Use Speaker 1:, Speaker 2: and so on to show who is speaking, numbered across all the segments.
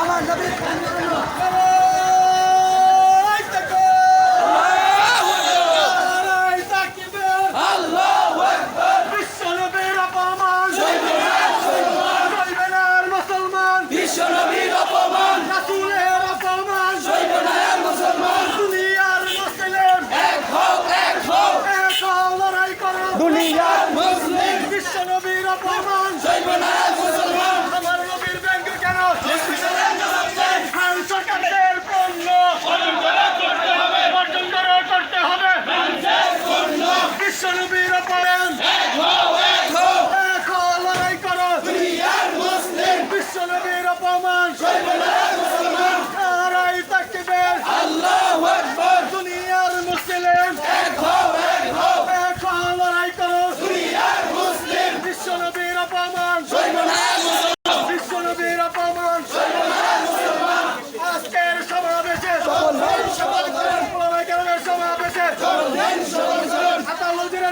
Speaker 1: আমার নবীর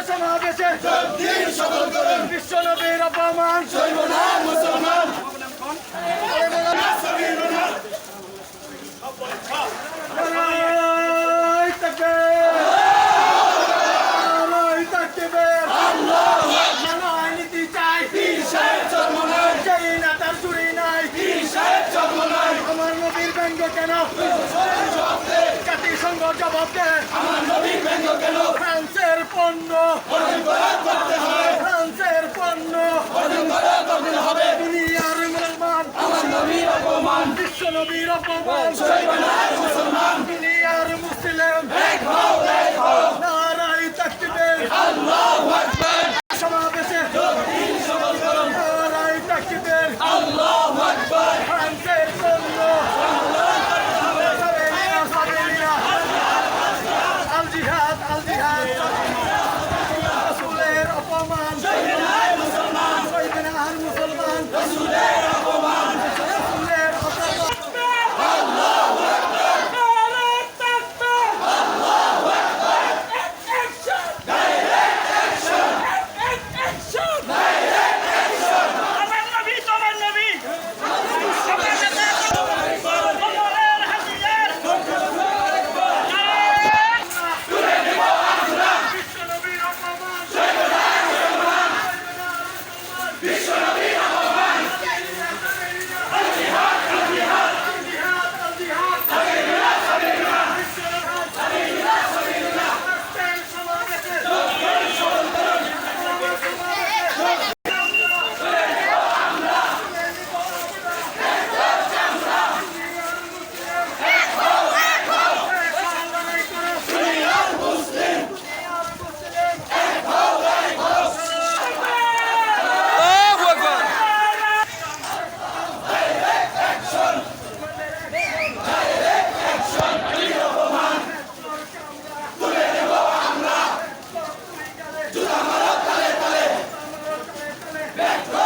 Speaker 1: সমাবেশে বিশ্ব নবীর অপমান নারায় তাকবীর! নারায় তাকবীর! নারায় জাতিসংঘ জবাব দেয় আমার নবীর ব্যঙ্গ কেন? ফ্রান্সের পণ্য। অর্জন করতে হবে ফ্রান্সের পণ্য। অর্জন করতে হবে? দুনিয়ার মুসলমান। আমার নবীর অপমান। বিশ্ব নবীর অপমান। শৈবানার মুসলমান। দুনিয়ার মুসলিম। এক হও এক হও। নারাই তাকবীর। আল্লাহ। Back